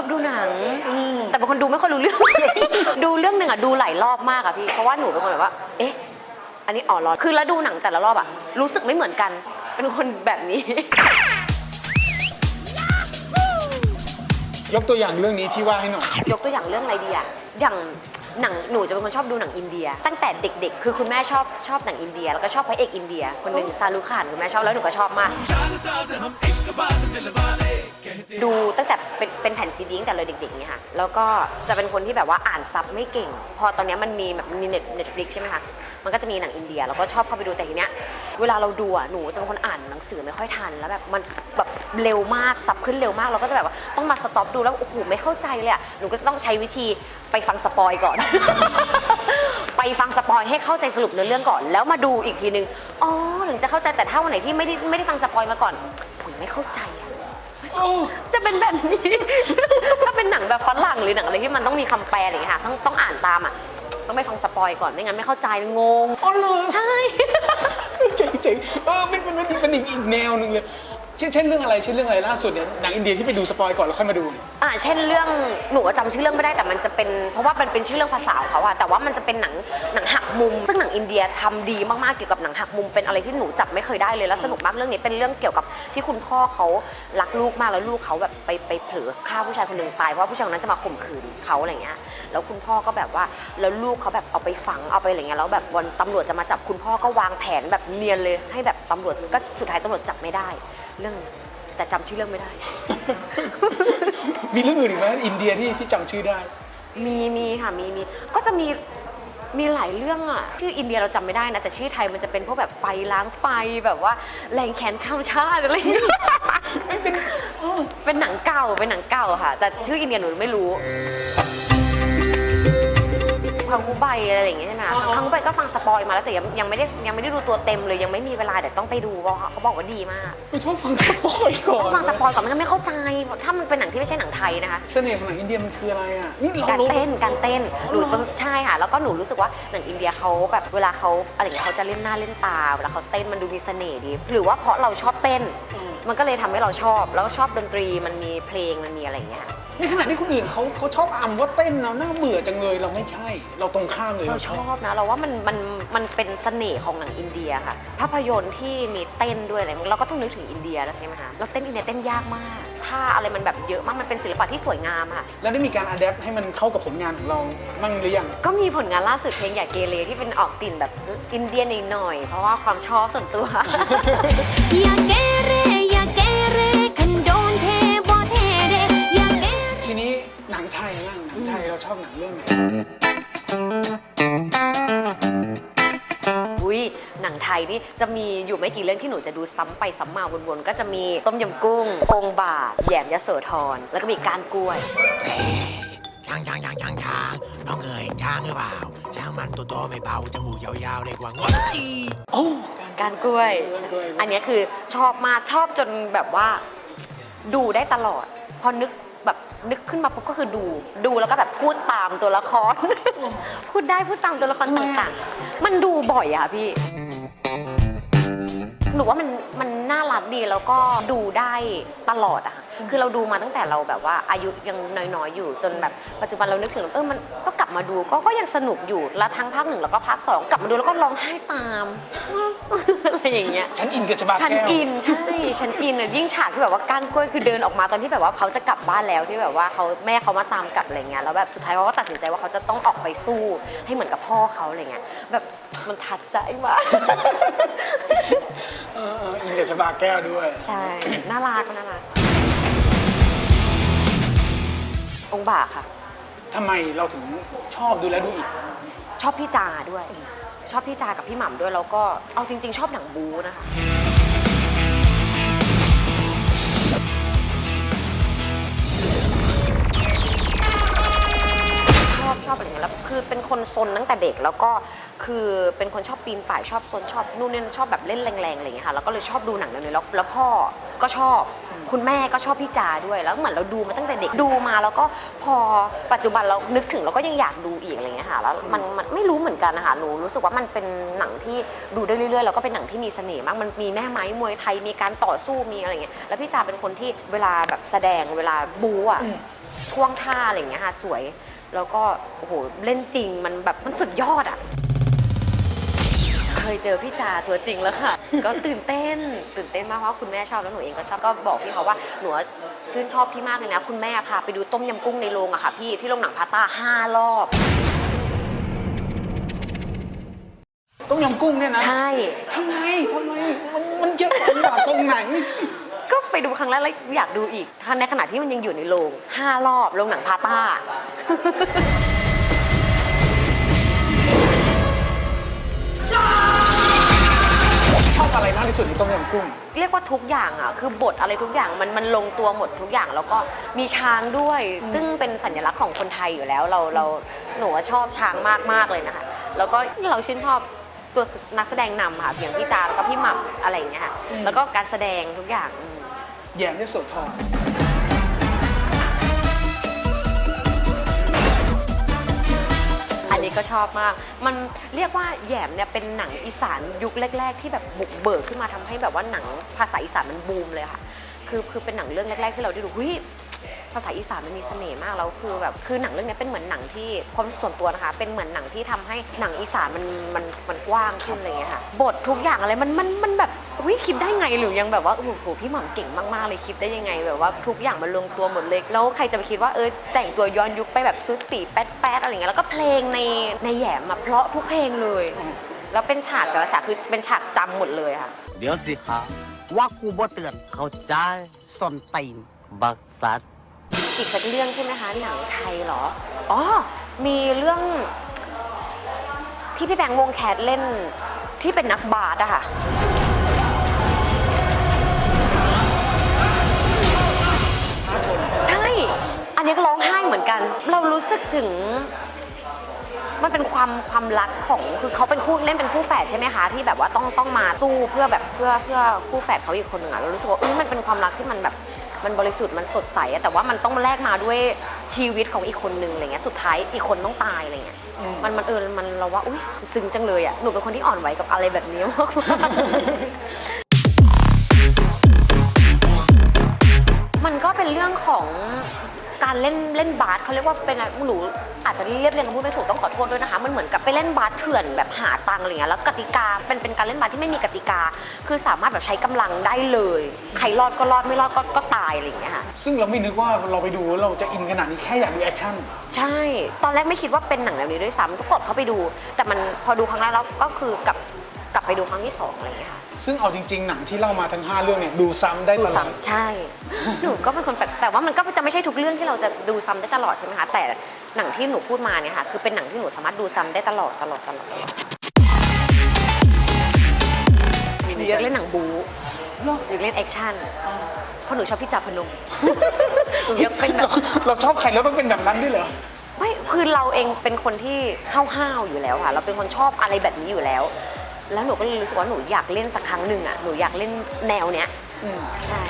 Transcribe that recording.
อบดูหนัง แต่เป็นคนดูไม่ค่อยรู้เรื่อง ดูเรื่องหนึ่งอะดูหลายรอบมากอะพี่ เพราะว่าหนูเป็นคนแบบว่า เอ๊ะ อันนี้อ๋อรอคือแล้วดูหนังแต่ละรอบอะ รู้สึกไม่เหมือนกัน เป็นคนแบบนี้ ยกตัวอย่างเรื่องนี้ที่ว่าให้หน่อย ยกตัวอย่างเรื่องอะไรดีอะอย่าง หนังหนูจะเป็นคนชอบดูหนังอินเดีย ตั้งแต่เด็กๆ คือคุณแม่ชอบชอบหนังอินเดีย แล้วก็ชอบพระเอกอินเดีย คนหนึ่งซารุขานคุณแม่ชอบแล้วหนูก็ชอบมาก ดูตั้งแต่เป็นเป็นแผ่นซีดีตั้งแต่เลยเด็กๆเนี่ยค่ะแล้วก็จะเป็นคนที่แบบว่าอ่านซับไม่เก่ง พอตอนเนี้ยมันมีแบบมีเน็ตเน็ตฟลิกใช่ไหมคะมันก็จะมีหนังอินเดียแล้วก็ชอบเข้าไปดูแต่ทีเนี้ยเวลาเราดูอะหนูจะเป็นคนอ่านหนังสือไม่ค่อยทันแล้วแบบมันแบบ เร็วมากซับขึ้นเร็วมากเราก็จะแบบว่าต้องมาสต็อปดูแล้วโอ้โหไม่เข้าใจเลยอะหนูก็จะต้องใช้วิธีไปฟังสปอยก่อน ไปฟังสปอยให้เข้าใจสรุปเนื้อเรื่องก่อน แล้วมาดูอีกทีนึงอ๋อถึงจะเข้าใจแต่ถ้าวันไหนที่ไม่ได้ไม่ได้ฟังสปอยมาก่อนผมไม่เข้าใจอะจะเป็นแบบนี้ ถ้าเป็นหนังแบบฝรั่งหรือหนังอะไรที่มันต้องมีคำแปลอะไรอย่างเงี้ยค่ะต้องต้องอ่านตามอะต้องไปฟังสปอยก่อนไม่งั้นไม่เข้าใจงงอ๋อเหรอใช่เจ๋งเจ๋งเออเป็นเป็นเป็นเป็นอีกอีกแนวหนึ่งเลย เช่นเช่นเรื่องอะไรเช่นเรื่องอะไรล่าสุดเนี่ยหนังอินเดียที่ไปดูสปอยก่อนแล้วค่อยมาดู อ่าเช่นเรื่องหนูจำชื่อเรื่องไม่ได้แต่มันจะเป็นเพราะว่ามันเป็นชื่อเรื่องภาษาของเขาอะแต่ว่ามันจะเป็นหนังหนังหักมุม ซึ่งหนังอินเดียทำดีมากๆเกี่ยวกับหนังหักมุมเป็นอะไรที่หนูจับไม่เคยได้เลยแล้วสนุกมากเรื่องนี้เป็นเรื่องเกี่ยวกับที่คุณพ่อเขารักลูกมากแล้วลูกเขาแบบไปไปเผลอฆ่าผู้ชายคนหนึ่งตายเพราะว่าผู้ชายคนนั้นจะมาข่มขืนเขาอะไรเงี้ยแล้วคุณพ่อก็แบบว่าแล้วลูกเขาแบบเอาไปฝังเอาไปอะไรเงี้ยแล้วแบบวันตำรวจจะมาจับคุณพ่อก็วางแผนแบบเนียนเลยให้แบบตำรวจก็สุดท้ายตำรวจจับไม่ได้ เรื่องแต่จำชื่อเรื่องไม่ได้ มีเรื่องอื่นอีกไหมอินเดียที่ที่จำชื่อได้ มีมีค่ะมีมีก็จะมีมีหลายเรื่องอะชื่ออินเดียเราจำไม่ได้นะ แต่ชื่อไทยมันจะเป็นพวกแบบไฟล้างไฟแบบว่าแรงแขนข้ามชาติอะไรอย่างเงี้ยเป็นหนังเก่าเป็นหนังเก่าค่ะ แต่ชื่ออินเดียหนูไม่รู้ พังคุใบอะไรอย่างเงี้ยใช่ไหมคะพังคุใบก็ฟังสปอยมาแล้วแต่ยังยังไม่ได้ยังไม่ได้ดูตัวเต็มเลยยังไม่มีเวลาเดี๋ยวต้องไปดูเพราะเขาบอกว่าดีมากไม่ชอบฟังสปอยก่อนต้องฟังสปอยก่อนไม่งั้นไม่เข้าใจถ้ามันเป็นหนังที่ไม่ใช่หนังไทยนะคะเสน่ห์ของหนังอินเดียมันคืออะไรอะนี่เราการรู้เต้นการเต้นหนูอ๋อเหรอต้องใช่ค่ะแล้วก็หนูรู้สึกว่าหนังอินเดียเขาแบบเวลาเขาอะไรอย่างเงี้ยเขาจะเล่นหน้าเล่นตาเวลาเขาเต้นมันดูมีเสน่ห์ดี หรือว่าเพราะเราชอบเต้น มันก็เลยทำให้เราชอบ แล้วก็ชอบดนตรีมันมีเพลงมันมีอะไรอย่างเงี้ยในขณะที่คนอื่นเขาเขาชอบอำว่าเต้นเราน่าเบื่อจังเลยเราไม่ใช่เราตรงข้ามเลยเราชอบนะเราว่ามันมันมันเป็นเสน่ห์ของหนังอินเดียค่ะ ภาพยนตร์ที่มีเต้นด้วยอะไรเราก็ต้องนึกถึงอินเดียแล้วใช่ไหมคะแล้วเต้นอินเดียเต้นยากมากถ้าอะไรมันแบบเยอะมากมันเป็นศิลปะที่สวยงามค่ะ แล้วได้มีการอัดแอปให้มันเข้ากับผลงานของเราบ้างหรือยัง ก็มีผลงานล่าสุดเพลงอย่าเกเรที่เป็นออกติ่นแบบอินเดียหน่อยๆเพราะว่าความชอบส่วนตัวอย่าเกเร นังไทยนี่จะมีอยู่ไม่กี่เรื่องที่หนูจะดูซ้ำไปซ้ำมาวนๆก็จะมีต้มยำกุ้งองค์บาทแหยมยโสธรแล้วก็มีการกล้วย ช้างช้างช้างช้างช้างน้องเคยเห็นช้างหรือเปล่า ช้างมันตัวโตไม่เบาจมูกยาวๆเลยกว่างวดอีโอ้การกล้วยกล้วย อันเนี้ยคือชอบมากชอบจนแบบว่า ดูได้ตลอด พอนึกแบบนึกขึ้นมาปุ๊บก็คือดูดูแล้วก็แบบพูดตามตัวละคร พูดได้พูดตามตัวละครต่างๆ มันดูบ่อยอะพี่ห นูว่ามันมันน่ารักดีแล้วก็ดูได้ตลอดอะค่ะคือเราดูมาตั้งแต่เราแบบว่าอายุยังน้อยๆอยู่จนแบบปัจจุบันเรานึกถึงเออมันก็ มาดูก็ก็ยังสนุกอยู่แล้วทั้งภาคหนึ่งแล้วก็ภาคสองกลับมาดูแล้วก็ร้องไห้ตาม อะไรอย่างเงี้ย ฉันอินกับชบาฉันแก้ว อินใช่ ฉันอินอะยิ่งฉากที่แบบว่าก้านกล้วยคือเดินออกมาตอนที่แบบว่าเขาจะกลับบ้านแล้วที่แบบว่าเขาแม่เขามาตามกลับอะไรเงี้ยแล้วแบบสุดท้ายเขาก็ตัดสินใจว่าเขาจะต้องออกไปสู้ให้เหมือนกับพ่อเขาอะไรเงี้ยแบบมันทัดใจมาก เออเอออินกับชบาแก้วด้วย ใช่ น่ารักน่ารักองค์บากค่ะ ทำไมเราถึงชอบดูแล้วดูอีก ชอบพี่จาด้วย ชอบพี่จากับพี่หม่ำด้วยแล้วก็เอาจริง ๆ ชอบหนังบูนะคะ อบชอบอะไรอย่างเงี้ยแล้วคือเป็นคนซนตั้งแต่เด็กแล้วก็คือเป็นคนชอบปีนป่ายชอบซนชอบนู่นนี่ชอบแบบเล่นแรงๆอะไรอย่างเงี้ยค่ะแล้วก็เลยชอบดูหนังแนวนี้แล้วแล้วพ่อก็ชอบคุณแม่ก็ชอบพี่จาด้วยแล้วเหมือนเราดูมาตั้งแต่เด็กดูมา แล้วก็พอปัจจุบันเรานึกถึงเราก็ยังอยากดูอีกอะไรอย่างเงี้ยค่ะแล้วมันมันไม่รู้เหมือนกันนะคะหนูรู้สึกว่ามันเป็นหนังที่ดูได้เรื่อยๆแล้วก็เป็นหนังที่มีเสน่ห์มากมันมีแม่ไม้มวยไทยมีการต่อสู้มีอะไรอย่างเงี้ยแล้วพี่จาเป็นคนที่เวลาแบบแสดงเวลาบูอะท่วงท่าอะไรอย่างเงี้ยค่ะสวย แล้วก็โอ้โหเล่นจริงมันแบบมันสุดยอดอะ เคยเจอพี่จาตัวจริงแล้วค่ะ ก็ตื่นเต้น ตื่นเต้นมากเพราะว่าคุณแม่ชอบแล้วหนูเองก็ชอบก็บอกพี่เขาว่าหนูชื่นชอบพี่มากเลยนะ คุณแม่พาไปดูต้มยำกุ้งในโรงอะค่ะ พี่ที่โรงหนังพาต้าห้ารอบต้มยำกุ้งเนี่ยนะใช่ทำไมทำไมมันมันเยอะกว่าตรงไหนก็ไป ดูครั้งแรกแล้วอยากดูอีกถ้าในขณะที่มันยังอยู่ในโรงห้ารอบโรงหนังพาต้า ชอบอะไรมากที่สุดในต้มยำกุ้ง เรียกว่าทุกอย่างอะ คือบทอะไรทุกอย่างมันมันลงตัวหมดทุกอย่างแล้วก็มีช้างด้วย ซึ่งเป็นสัญลักษณ์ของคนไทยอยู่แล้วเราเราหนูว่าชอบช้างมากมากๆเลยนะคะ แล้วก็เราชื่นชอบตัวนักแสดงนำค่ะอย่างพี่จาแล้วก็พี่หม่ำอะไรอย่างเงี้ยค่ะแล้วก็การแสดงทุกอย่างอืม แยมยโสธรอันนี้ก็ชอบมาก มันเรียกว่าแหยมเนี่ยเป็นหนังอีสานยุคแรก ๆ ที่แบบบุกเบิกขึ้นมาทำให้แบบว่าหนังภาษาอีสานมันบูมเลยค่ะ คือคือเป็นหนังเรื่องแรก ๆ ที่เราได้ดูเฮ้ยภาษาอีสานมันมีเสน่ห์มากแล้วคือแบบคือหนังเรื่องนี้เป็นเหมือนหนังที่ความรู้สึกส่วนตัวนะคะ เป็นเหมือนหนังที่ทำให้หนังอีสานมันมันมันกว้างขึ้นอะไรอย่างเงี้ยค่ะ บททุกอย่างอะไรมันมันมันแบบ เฮ้ยคิดได้ไงหรือยังแบบว่าโอ้โหพี่หม่ำเก่งมากๆเลยคิดได้ยังไงแบบว่าทุกอย่างมันลงตัวหมดเลยแล้วใครจะไปคิดว่าเออแต่งตัวย้อนยุคไปแบบชุดสีแป๊ดๆอะไรเงี้ยแล้วก็เพลงในในแหยมอะเพราะทุกเพลงเลย แล้วเป็นฉากแต่ละฉากคือเป็นฉากจำหมดเลยค่ะ เดี๋ยวสิฮะว่ากูบ่เตือนเข้าใจสนตีนบักสัตว์อีกสักเรื่องใช่ไหมคะหนังไทยเหรอ อ๋อ มีเรื่อง ที่พี่แบงค์วงแคทเล่นที่เป็นนักบาสอะค่ะ กถึง มันเป็นความความรักของคือเขาเป็นคู่เล่นเป็นคู่แฝดใช่ไหมคะที่แบบว่าต้องต้องมาสู้เพื่อแบบเพื่อเพื่อคู่แฝดเขาอีกคนหนึ่งอะเรารู้สึกว่าเออมันเป็นความรักที่มันแบบมันบริสุทธิ์มันสดใสอะแต่ว่ามันต้องแลกมาด้วยชีวิตของอีกคนนึงอะไรเงี้ยสุดท้ายอีกคนต้องตายอะไรเงี้ยมันมันเออมันเราว่าอุ้ยซึ้งจังเลยอะหนูเป็นคนที่อ่อนไหวกับอะไรแบบนี้มากๆมันก็เป็นเรื่องของ การเล่นเล่นบาสเขาเรียกว่าเป็นอะไรหนูอาจจะเรียบเรียงคำพูดไม่ถูกต้องขอโทษด้วยนะคะ มันเหมือนกับไปเล่นบาสเถื่อนแบบหาตังค์อะไรเงี้ยแล้วกติกาเป็นเป็นการเล่นบาสที่ไม่มีกติกา คือสามารถแบบใช้กำลังได้เลย ใครรอดก็รอดไม่รอดก็ก็ตายอะไรอย่างเงี้ยค่ะ ซึ่งเราไม่นึกว่าเราไปดูแล้วเราจะอินขนาดนี้แค่อยากดูแอคชั่น ใช่ ตอนแรกไม่คิดว่าเป็นหนังแบบนี้ด้วยซ้ำก็กดเข้าไปดู แต่มันพอดูครั้งแรกแล้วก็คือกลับกลับไปดูครั้งที่สองอะไรอย่างเงี้ยค่ะ ซึ่งเอาจริง ๆ หนังที่เล่ามาทั้ง 5 เรื่องเนี่ยดูซ้ำได้ดูตลอด ซ้ำใช่ หนูก็เป็นคนแปลกแต่ว่ามันก็จะไม่ใช่ทุกเรื่องที่เราจะดูซ้ำได้ตลอดใช่ไหมคะ แต่หนังที่หนูพูดมาเนี่ยค่ะ คือเป็นหนังที่หนูสามารถดูซ้ำได้ตลอดตลอดตลอดตลอดหนูอยากเล่นหนังบู๊หนูอยากเล่นแอคชั่น เพราะหนูชอบพี่จ่าพนม หนูอยากเป็นแบเราบเราชอบใครแล้วต้องเป็นแบบนั้นด้วยเหรอ ไม่ คือเราเองเป็นคนที่ห้าวๆอยู่แล้วค่ะ เราเป็นคนชอบอะไรแบบนี้อยู่แล้ว แล้วหนูก็เลยรู้สึกว่าหนูอยากเล่นสักครั้งหนึ่งอะหนูอยากเล่นแนวเนี้ยอืมใช่